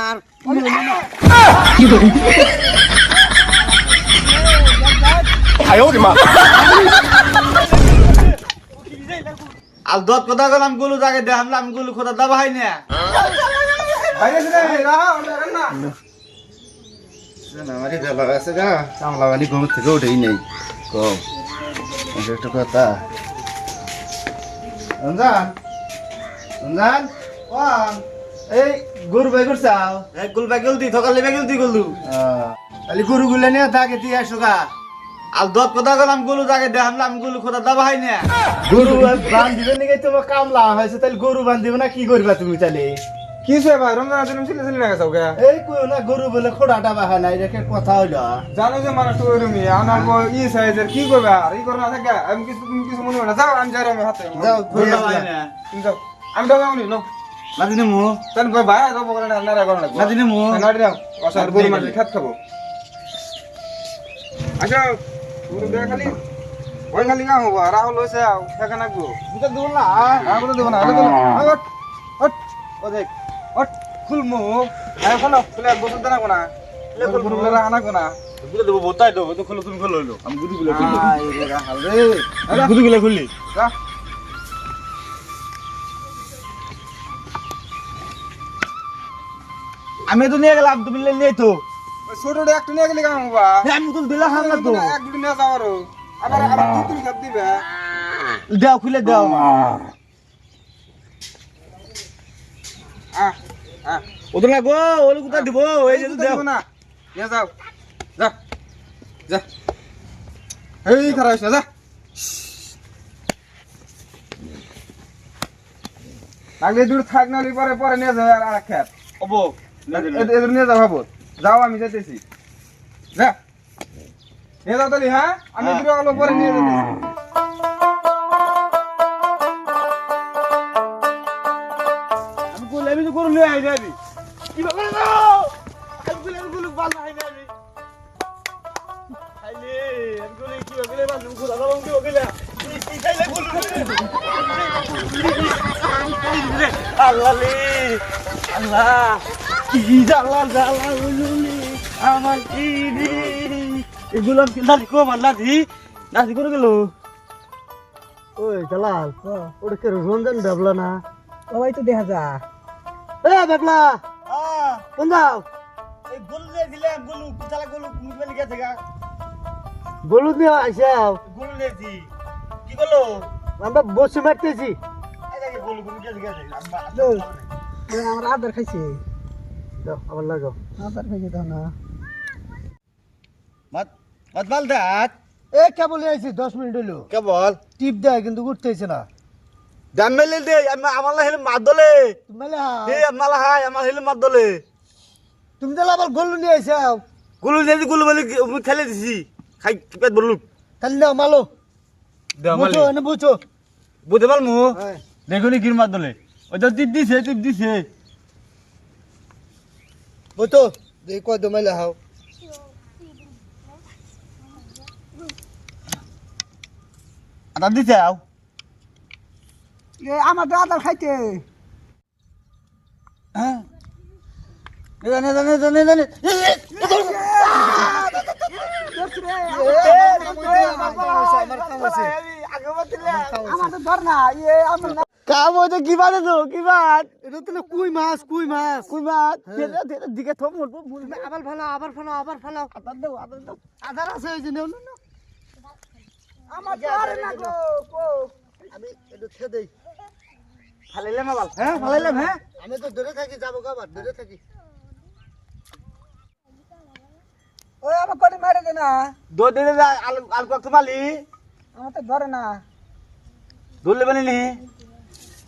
আর আমি হইল না আর দত কথা গেলাম গুলু জাগে দেখাম আমি গুলু খোদা দাবা হয় না আমারই দেবা আছে গা কামলা বালি ঘুম থেকে উঠেই নেই কম একটা কথা রমজান রমজান ওয়ান এই গরু বাই করছাও এই গুল বাই গলতি থকালে বাই গলতি গলু। আলি গরু গুলে নিয়ে থাকে তুই আসো গা। আর দত কথা গেলাম গুলু জাগে দেখাম আমি গুলু খোদা দাবা হয় না। গরু বান্ধিবে নাকি তোমার কামলা হয়েছে তাহলে গরু বান্ধিবে না কি করবা তুমি তাহলে? কি সে ভাই রমজান দিন ছিল ছিল এই কই না গরু বলে খোড়াটা বাহা নাই রেখে কথা হইল। জানো যে মানুষ তো আমার বউ ই সাইজের কি করবে? আর ই করে না থাকে আমি কিছু তুমি কিছু মনে হয় না যাও আমি যাই আমি হাতে। যাও তুমি যাও। আমি তো যাও নি নো নাদিনে মু তাহলে ভাই ভাই যাব করে না না করে না নাদিনে মু নাড়ি দাও অসার গরু মাছ খাত খাব। আচ্ছা গরু দেয়া খালি। ওই খালি গা হব রাহুল হয়েছে আও সেখানে নাকবো বুঝতে দেব না রাহুল দেবো না আরে ওট ওট ও দেখ ওট খুলমু আয় খোলো খুলে এক বছর দেনা কোনা গরু গুলো আনা কোনা বুঝতে দেব বোতাই দেব তো খোলো তুমি খোলো আমি খুললি আমি তো নিয়ে গেলাম তুমি নিয়ে তো। ছোটটা একটু নিয়ে গেলে কেমন হবা আমি তো দিলাম না তো। এক দুটো নিয়ে যাও আরও। আবার আবার দু তিন দিবে দাও খুলে দাও। আহ। আহ ওদের না গো ওলে কোথা দিব? এই যে দাও। না? নিয়ে যাও। যা যা। এই খারাপ যা। আগে দূর থাক না পরে পরে নিয়ে যাও আর এক খেপ ওবো এদের নিয়ে যাও ভাবো যাও আমি যেতেছি যা। নিয়ে যাও তাহলে হ্যাঁ? আমি দূরে অল্প পরে নিয়ে যেতেছি আমি কোলে আমি তো করু নিয়ে আই যাবি কি না আমি কোলে আমি বাল খাইলে কোলে কি বাবা বাল কি খাইলে আল্লাহ। কি জালা জালা উলুলি আমার কি এগুলো কো? আমার নাদি করে গেল? ওই জালাল ওটা কে রঞ্জন বেবলা না? সবাই তো দেখা যা। এ বেবলা! কোন যাও? এই গলু দিয়ে দিলাম গলু কুচালা গলু মুজবে লিখে থেকে গলু নিয়ে আইসাও? গলু দিয়েছি কি করল আমরা বসে মারতেছি। গলু আমার আদার খাইছে। দাও আবার লাগাও। আদার খাইছে দাও না। মাত মাত বাল দাঁত এ কেবল আইছি দশ মিনিট কেবল? টিপ দেয় কিন্তু উঠতেছে না। দাম মেলে দে আমার হেলে দলে। তুমি মেলে এই আমার হাই আমার হেলে মাত দলে। তুমি তাহলে আবার গলু নিয়ে আইসাও। গলু দিয়েছি গলু বলে খেলে দিছি। খাই পেট তাহলে নাও মালো। বুঝো এনে বুঝো। বুঝতে পারমু? হ্যাঁ। দেখুনি কির মাত দলে। ওই তো টিপ দিছে টিপ দিছে। বুঝো দেখি কয় দো মেলে হাও আদা দিছে আও এ আমার তো আদার খাইতে হ্যাঁ জানে জানে জানে জানে কাম হইতে কি বাদে তো? কি বাদ এটা তো কুই মাছ কুই মাছ? কুই তেরে তেরে দিকে থম মরবো ভুল আবার ফালাও আবার ফালাও আবার ফালাও। আদার দাও আদার দাও। আধার আছে এই যে নেও না? আমার ধরে না গো আমি একটু খেয়ে দেই। ফালাইলাম আবার? হ্যাঁ ফালাইলাম হ্যাঁ। আমি তো থাকি যাব থাকি। ওই আমার কটি মারে দে না। দো দে দে আল আল কত মালি আমার তো ধরে না। দলে বানিনি আরে তোকে ফদান মাছ ধরে ফদান মাছ ফদান মাছ আবার ফালাও আবার ফালাও তোদের মাছ তোদের মাছ আদাল দাও আদাল দাও আমার কটি মারে দে আমার ধরে না দেও দেও আদাল দাও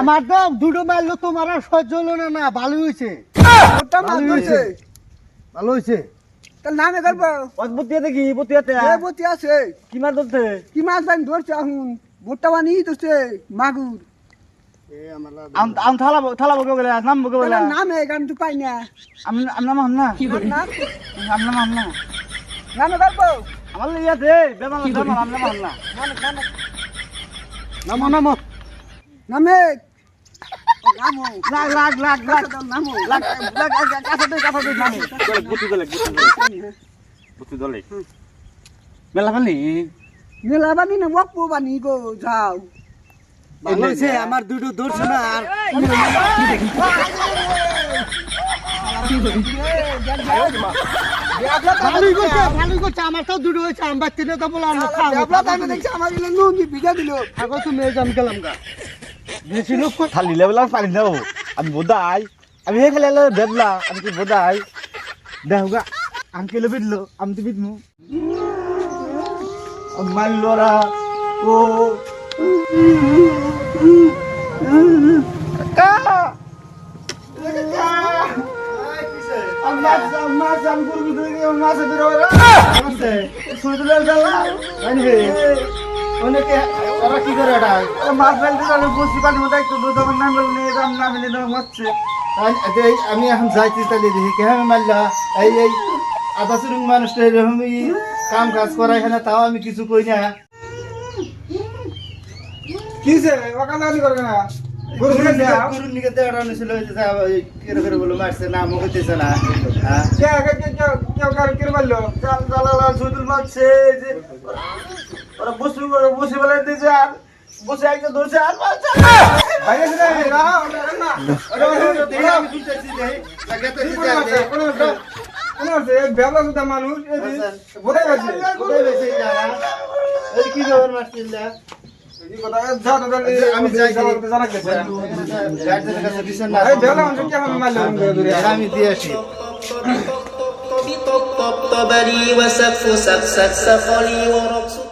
আমার তো দুটো মারলো তোমার আর সহ্য হলো না না ভালো হয়েছে। ভালো হয়েছে। ভালো হয়েছে। তার নামে করব দেখি বতিয়াতে যে বতি আছে? কি মাছ ধরতে কি মাছ ভাই ধরছে এখন ভুট্টা বানি ধরছে মাগুর। কে কে নামে গান তো পাই না। আমি আমি নাম না। না আমি নাম আম না আমার ইয়াতে বেমার বেমার আমি নাম না নামো নামো নামে নামো লাগ লাগ লাগ লাগ নামো লাগ লাগ কাছে দে কাছে দে নামি চলে বুতি দলে বুতি দলে বুতি দলে মেলা পানি মেলা বানি না বকবো বানি গো যাও হয়েছে আমার দুটো ধরছে না আর আমার তো দুটো হয়েছে আমার তিনে তো বলে আমরা দেখছি আমার ভিজা দিল থাকো তুমি এই যে আমি গেলাম গা বেশি লোক লেভেল আর পানি দাও আমি বোধাই আমি হে খেলে বেদলা আমি কি বোধাই দেখো গা আমি কেলে বিদলো আমি তো বিদমু মাল্লোরা ও কা অনেকে ওরা কি করে মাছ ফেলতে গেলে বসি পানি নিয়ে যাম আমি এখন যাইছি তাহলে দেখি, কে আমি মারলা? এই আধা সুরুং মানুষটা এরকম কাম কাজ করা এখানে তাও আমি কিছু কই না। কিসে ওকালালি করবে না গরু গুলো দাও গুরুর নিকে দেওয়া ছিল কেরে করে না। হ্যাঁ? বসে বসে বেলা দিয়েছে আর বসে একটা ধরছে আর মারছে। মানুষ এই যে বোঝাই গেছে কোথায় বেঁচে যারা এই কি খবর মারছিলা এই কথা যা তো তাহলে আমি যাই জানা গেছে গার্জেনের কাছে বিছানা না এই বেলা মানুষ কি আমি মারলাম আমি দিয়ে আসি طب طب طب طبري وسقف سقسق سقلي ورقص